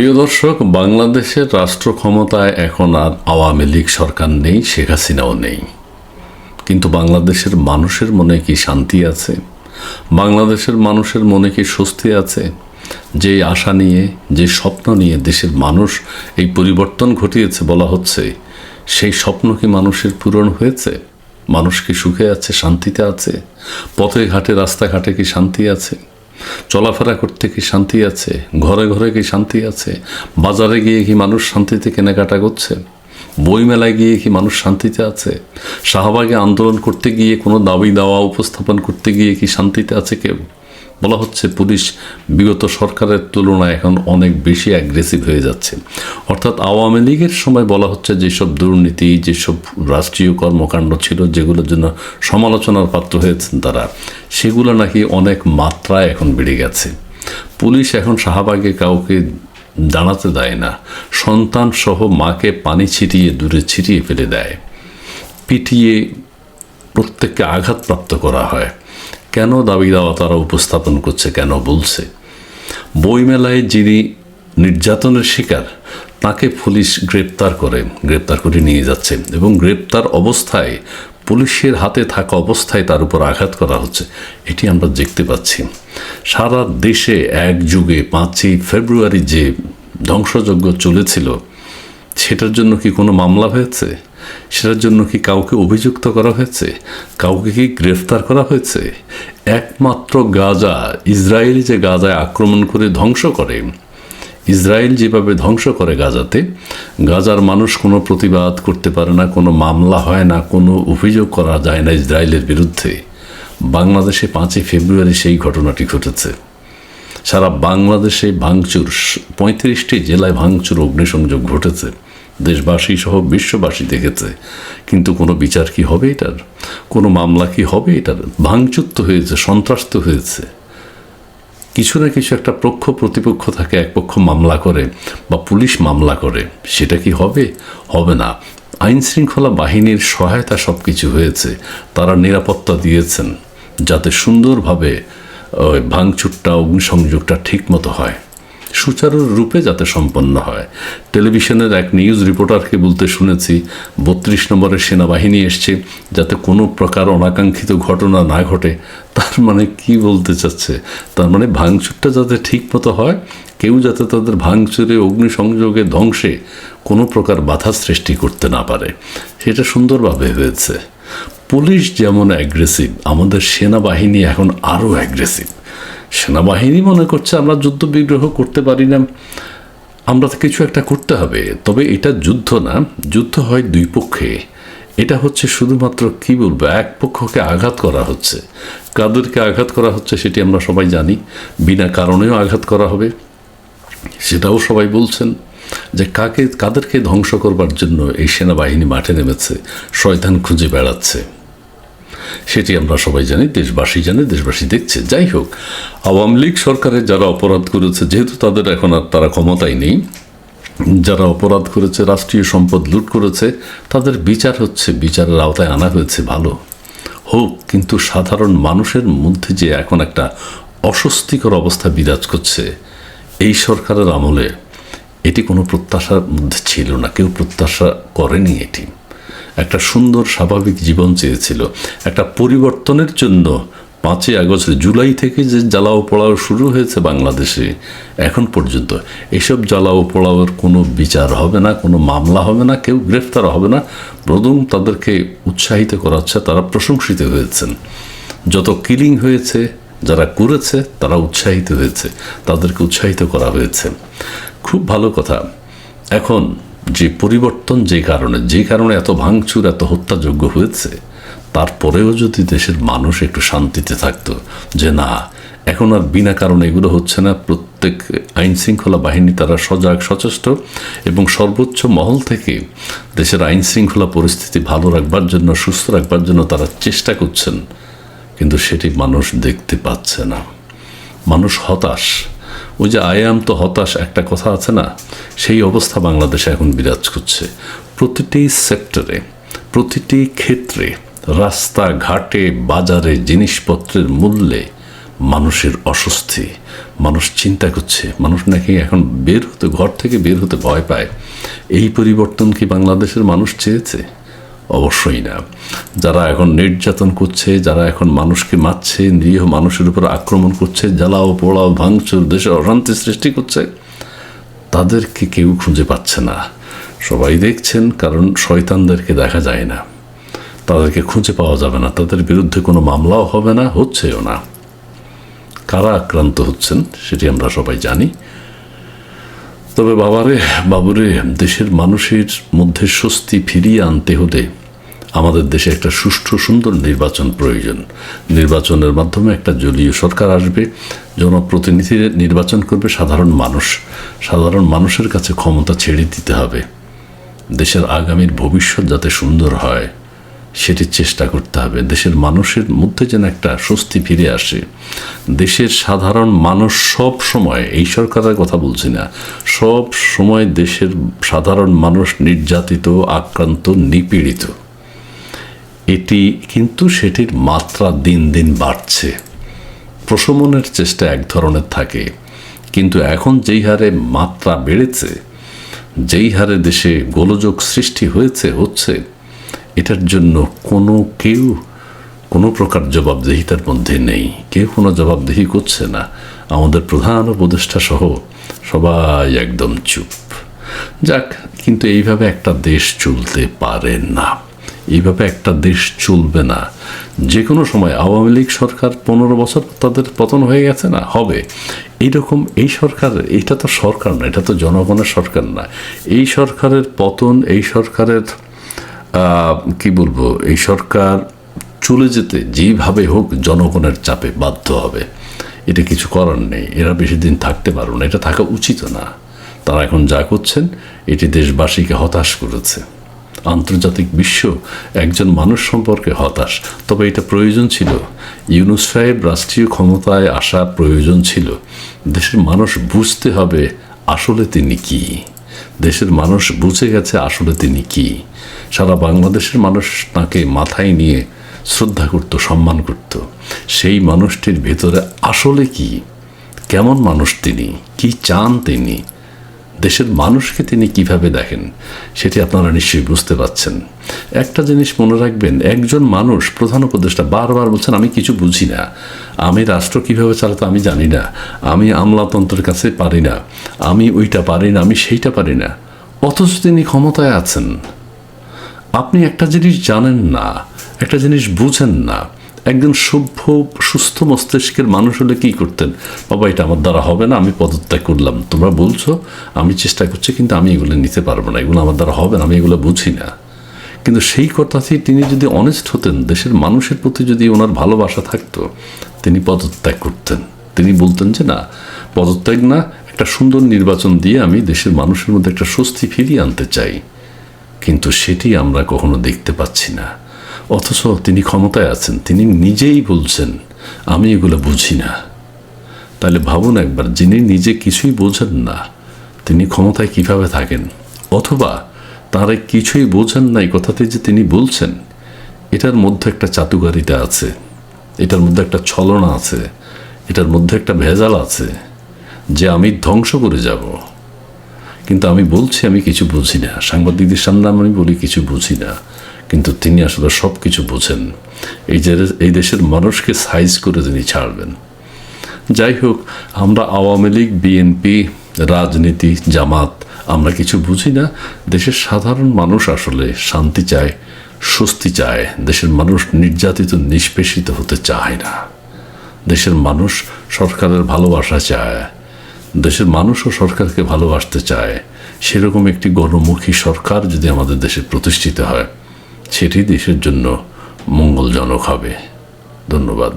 প্রিয় দর্শক, বাংলাদেশের রাষ্ট্র ক্ষমতায় এখন আর আওয়ামী লীগ সরকার নেই, শেখ হাসিনাও নেই। কিন্তু বাংলাদেশের মানুষের মনে কি শান্তি আছে? বাংলাদেশের মানুষের মনে কি স্বস্তি আছে? যে আশা নিয়ে, যে স্বপ্ন নিয়ে দেশের মানুষ এই পরিবর্তন ঘটিয়েছে বলা হচ্ছে, সেই স্বপ্ন কি মানুষের পূরণ হয়েছে? মানুষ কি সুখে আছে, শান্তিতে আছে? পথে ঘাটে, রাস্তাঘাটে কি শান্তি আছে? চলাফেরা করতে কি শান্তি আছে? ঘরে ঘরে কি শান্তি আছে? বাজারে গিয়ে কি মানুষ শান্তিতে কেনাকাটা করছে? বইমেলায় গিয়ে কি মানুষ শান্তিতে আছে? শাহবাগে আন্দোলন করতে গিয়ে কোনো দাবি দাওয়া উপস্থাপন করতে গিয়ে কি শান্তিতে আছে কেউ? বলা হচ্ছে পুলিশ বিগত সরকারের তুলনায় এখন অনেক বেশি অ্যাগ্রেসিভ হয়ে যাচ্ছে। অর্থাৎ আওয়ামী লীগের সময় বলা হচ্ছে যেসব দুর্নীতি, যেসব রাষ্ট্রীয় কর্মকাণ্ড ছিল যেগুলোর জন্য সমালোচনার পাত্র হয়েছেন তারা, সেগুলো নাকি অনেক মাত্রায় এখন বেড়ে গেছে। পুলিশ এখন শাহবাগে কাউকে দাঁড়াতে দেয় না সন্তান সহ মাকে পানি ছিটিয়ে দূরে ছিটিয়ে ফেলে দেয়। পিটিয়ে প্রত্যেককে আঘাতপ্রাপ্ত করা হয়। কেন দাবি দাওয়া তারা উপস্থাপন করছে, কেন বলছে? বইমেলায় যিনি নির্যাতনের শিকার, তাকে পুলিশ গ্রেপ্তার করে গ্রেপ্তার করে নিয়ে যাচ্ছে এবং গ্রেপ্তার অবস্থায় পুলিশের হাতে থাকা অবস্থায় তার উপর আঘাত করা হচ্ছে। এটি আমরা দেখতে পাচ্ছি। সারা দেশে এক যুগে পাঁচই ফেব্রুয়ারি যে ধ্বংসযজ্ঞ চলেছিল, সেটার জন্য কি কোনো মামলা হয়েছে? সেটার জন্য কি কাউকে অভিযুক্ত করা হয়েছে? কাউকে কি গ্রেফতার করা হয়েছে? একমাত্র গাজা, ইসরায়েল যে গাজায় আক্রমণ করে ধ্বংস করে, ইসরায়েল যেভাবে ধ্বংস করে গাজাতে, গাজার মানুষ কোনো প্রতিবাদ করতে পারে না, কোনো মামলা হয় না, কোনো অভিযোগ করা যায় না ইসরায়েলের বিরুদ্ধে। বাংলাদেশে পাঁচই ফেব্রুয়ারি সেই ঘটনাটি ঘটেছে। সারা বাংলাদেশে ভাঙচুর, পঁয়ত্রিশটি জেলায় ভাঙচুর অগ্নিসংযোগ ঘটেছে। দেশবাসী সহ বিশ্ববাসী দেখেছে। কিন্তু কোনো বিচার কি হবে এটার? কোনো মামলা কি হবে এটার? ভাঙচুর তো হয়েছে সন্ত্রাস্ত হয়েছে। কিছু না কিছু একটা পক্ষ প্রতিপক্ষ থাকে, এক পক্ষ মামলা করে বা পুলিশ মামলা করে। সেটা কি হবে? হবে না। আইন শৃঙ্খলা বাহিনীর সহায়তা সব কিছু হয়েছে। তারা নিরাপত্তা দিয়েছেন, যাতে সুন্দরভাবে ভাঙচুরটা, অগ্নিসংযোগটা ঠিক মতো হয়। সুচারু রূপে যাতে সম্পন্ন হয়। টেলিভিশনের এক নিউজ রিপোর্টারকে বলতে শুনেছি, বত্রিশ নম্বরের সেনাবাহিনী এসছে, যাতে কোনো প্রকার অনাকাঙ্ক্ষিত ঘটনা না ঘটে। তার মানে কি বলতে চাচ্ছে? তার মানে ভাঙচুরটা যাতে ঠিক মতো হয়, কেউ যাতে তাদের ভাঙচুরে, অগ্নিসংযোগে ধ্বংসে কোনো প্রকার বাধা সৃষ্টি করতে না পারে। সেটা সুন্দরভাবে হয়েছে। পুলিশ যেমন অ্যাগ্রেসিভ আমাদের সেনাবাহিনী এখন আরও অ্যাগ্রেসিভ সেনাবাহিনী মনে করছে আমরা যুদ্ধ বিগ্রহ করতে পারি না। আমরা তো কিছু একটা করতে হবে। তবে এটা যুদ্ধ না। যুদ্ধ হয় দুই পক্ষে। এটা হচ্ছে শুধুমাত্র কি বলব, এক পক্ষকে আঘাত করা হচ্ছে। কাদেরকে আঘাত করা হচ্ছে সেটি আমরা সবাই জানি। বিনা কারণেও আঘাত করা হবে। সেটাও সবাই বলছেন যে কাকে, কাদেরকে ধ্বংস করবার জন্য এই সেনাবাহিনী মাঠে নেমেছে, শয়তান খুঁজে বেড়াচ্ছে। সেটি আমরা সবাই জানি, দেশবাসী জানে, দেশবাসী দেখছে। যাই হোক, আওয়ামী লীগ সরকারের যারা অপরাধ করেছে, যেহেতু তাদের এখন আর তারা ক্ষমতায় নেই, যারা অপরাধ করেছে, রাষ্ট্রীয় সম্পদ লুট করেছে, তাদের বিচার হচ্ছে, বিচারের আওতায় আনা হয়েছে ভালো। হোক, কিন্তু সাধারণ মানুষের মধ্যে যে এখন একটা অস্বস্তিকর অবস্থা বিরাজ করছে এই সরকারের আমলে, এটি কোনো প্রত্যাশার মধ্যে ছিল না। কেউ প্রত্যাশা করেনি এটি। একটা সুন্দর স্বাভাবিক জীবন চেয়েছিল। একটা পরিবর্তনের জন্য পাঁচই আগস্ট জুলাই থেকে যে জ্বালাও পোড়াও শুরু হয়েছে বাংলাদেশে, এখন পর্যন্ত এসব জ্বালাও পোড়াওয়ের কোনো বিচার হবে না, কোনো মামলা হবে না, কেউ গ্রেফতার হবে না। প্রথম তাদেরকে উৎসাহিত করাচ্ছে তারা প্রশংসিত হয়েছেন। যত কিলিং হয়েছে, যারা করেছে, তারা উৎসাহিত হয়েছে, তাদেরকে উৎসাহিত করা হয়েছে। খুব ভালো কথা। এখন যে পরিবর্তন যে কারণে যে কারণে এত ভাঙচুর, এত হত্যাযোগ্য হয়েছে, তারপরেও যদি দেশের মানুষ একটু শান্তিতে থাকতো, যে না, এখন আর বিনা কারণে এগুলো হচ্ছে না, প্রত্যেক আইন শৃঙ্খলা বাহিনী তারা সজাগ, সচেষ্ট এবং সর্বোচ্চ মহল থেকে দেশের আইন শৃঙ্খলা পরিস্থিতি ভালো রাখবার জন্য, সুস্থ রাখবার জন্য তারা চেষ্টা করছেন, কিন্তু সেটি মানুষ দেখতে পাচ্ছে না। মানুষ হতাশ। ওই যে আয়াম তো হতাশ, একটা কথা আছে না? সেই অবস্থা বাংলাদেশে এখন বিরাজ করছে। প্রতিটি সেক্টরে, প্রতিটি ক্ষেত্রে রাস্তা ঘাটে বাজারে জিনিসপত্রের মূল্যে মানুষের অস্বস্তি। মানুষ চিন্তা করছে, মানুষ নাকি এখন বের হতে, ঘর থেকে বের হতে ভয় পায়। এই পরিবর্তন কি বাংলাদেশের মানুষ চেয়েছে? অবশ্যই না। যারা এখন নির্যাতন করছে, যারা এখন মানুষকে মারছে, নিরীহ মানুষের উপর আক্রমণ করছে, জ্বালাও, পোড়াও, ভাঙচুর, দেশে অশান্তি সৃষ্টি করছে, তাদেরকে কেউ খুঁজে পাচ্ছে না। সবাই দেখছেন, কারণ শয়তানদেরকে দেখা যায় না। তাদেরকে খুঁজে পাওয়া যাবে না। তাদের বিরুদ্ধে কোনো মামলাও হবে না, হচ্ছেও না। কারা আক্রান্ত হচ্ছেন, সেটি আমরা সবাই জানি। তবে বাবারে, বাবুরে, দেশের মানুষের মধ্যে স্বস্তি ফিরিয়ে আনতে হলে আমাদের দেশে একটা সুষ্ঠু, সুন্দর নির্বাচন প্রয়োজন। নির্বাচনের মাধ্যমে একটা জলীয় সরকার আসবে। জনপ্রতিনিধি নির্বাচন করবে সাধারণ মানুষ। সাধারণ মানুষের কাছে ক্ষমতা ছেড়ে দিতে হবে। দেশের আগামীর ভবিষ্যৎ যাতে সুন্দর হয়। সেটির চেষ্টা করতে হবে। দেশের মানুষের মধ্যে যেন একটা স্বস্তি ফিরে আসে। দেশের সাধারণ মানুষ সব সময়, এই সরকারের কথা বলছি না, সব সময় দেশের সাধারণ মানুষ নির্যাতিত, আক্রান্ত, নিপীড়িত। এটি কিন্তু সেটির মাত্রা দিন দিন বাড়ছে। প্রশমনের চেষ্টা এক ধরনের থাকে। কিন্তু এখন যেই হারে মাত্রা বেড়েছে, যেই হারে দেশে গোলযোগ সৃষ্টি হয়েছে, হচ্ছে এটার জন্য কোনো কেউ কোনো প্রকার জবাবদিহিতার মধ্যে নেই। কেউ কোনো জবাবদিহি করছে না। আমাদের প্রধান উপদেষ্টা সহ সবাই একদম চুপ। যাক, কিন্তু এইভাবে একটা দেশ চলতে পারে না। এইভাবে একটা দেশ চলবে না। যে কোনো সময় আওয়ামী লীগ সরকার পনেরো বছর তাদের পতন হয়ে গেছে না? হবে। এইরকম এই সরকার এটা তো সরকার না, এটা তো জনগণের সরকার না। এই সরকারের পতন, এই সরকারের কি বলব, এই সরকার চলে যেতে যেইভাবে হোক জনগণের চাপে বাধ্য হবে। এটা কিছু করার নেই, এরা বেশি দিন থাকতে পারবে না, এটা থাকা উচিত না। তারা এখন যা করছেন, এটি দেশবাসীকে হতাশ করেছে। আন্তর্জাতিক বিশ্ব একজন মানুষ সম্পর্কে হতাশ। তবে এটা প্রয়োজন ছিল। ইউনুস সাহেব রাষ্ট্রীয় ক্ষমতায় আসা প্রয়োজন ছিল। দেশের মানুষ বুঝতে হবে আসলে তিনি কী। দেশের মানুষ বুঝে গেছে আসলে তিনি কি। সারা বাংলাদেশের মানুষ তাকে মাথায় নিয়ে শ্রদ্ধা করত, সম্মান করত। সেই মানুষটির ভেতরে আসলে কি? কেমন মানুষ তিনি? কি চান তিনি? দেশের মানুষকে তিনি কীভাবে দেখেন, সেটি আপনারা নিশ্চয়ই বুঝতে পাচ্ছেন একটা জিনিস মনে রাখবেন, একজন মানুষ, প্রধান উপদেষ্টা বারবার বলছেন, আমি কিছু বুঝি না। আমি রাষ্ট্র কীভাবে চালাতে আমি জানি না। আমি আমলাতন্ত্রের কাছে পারি না। আমি ওইটা পারি না, আমি সেইটা পারি না। অথচ তিনি ক্ষমতায় আছেন। আপনি একটা জিনিস জানেন না, একটা জিনিস বুঝেন না। একজন সভ্য, সুস্থ মস্তিষ্কের মানুষ হলে কী করতেন? বাবা, এটা আমার দ্বারা হবে না, আমি পদত্যাগ করলাম। তোমরা বলছো, আমি চেষ্টা করছি, কিন্তু আমি এগুলো নিতে পারব না। এগুলো আমার দ্বারা হবে না, আমি এগুলো বুঝি না। কিন্তু সেই কথাতেই তিনি যদি অনেস্ট হতেন, দেশের মানুষের প্রতি যদি ওনার ভালোবাসা থাকতো, তিনি পদত্যাগ করতেন। তিনি বলতেন যে, না, পদত্যাগ না, একটা সুন্দর নির্বাচন দিয়ে আমি দেশের মানুষের মধ্যে একটা স্বস্তি ফিরিয়ে আনতে চাই। কিন্তু সেটি আমরা কখনো দেখতে পাচ্ছি না। অথচ তিনি ক্ষমতায় আছেন, তিনি নিজেই বলছেন, আমি এগুলো বুঝি না। তাহলে ভাবুন একবার, যিনি নিজে কিছুই বোঝেন না, তিনি ক্ষমতায় কীভাবে থাকেন? অথবা তারা কিছুই বোঝেন না এই কথাতে যে তিনি বলছেন, এটার মধ্যে একটা চাতুকারিতা আছে, এটার মধ্যে একটা ছলনা আছে, এটার মধ্যে একটা ভেজাল আছে, যে আমি ধ্বংস করে যাব। কিন্তু আমি বলছি, আমি কিছু বুঝি না। সাংবাদিকদের সামনে আমি বলি, কিছু বুঝি না। কিন্তু তিনি আসলে সব কিছু বোঝেন। এই যে এই দেশের মানুষকে সাইজ করে তিনি ছাড়বেন। যাই হোক, আমরা আওয়ামী লীগ, বিএনপি, রাজনীতি, জামাত, আমরা কিছু বুঝি না। দেশের সাধারণ মানুষ আসলে শান্তি চায়, স্বস্তি চায়। দেশের মানুষ নির্যাতিত, নিষ্পেষিত হতে চায় না। দেশের মানুষ সরকারের ভালোবাসা চায়। দেশের মানুষও সরকারকে ভালোবাসতে চায়। সেরকম একটি গণমুখী সরকার যদি আমাদের দেশে প্রতিষ্ঠিত হয় সেটি দেশের জন্য মঙ্গলজনক হবে। ধন্যবাদ।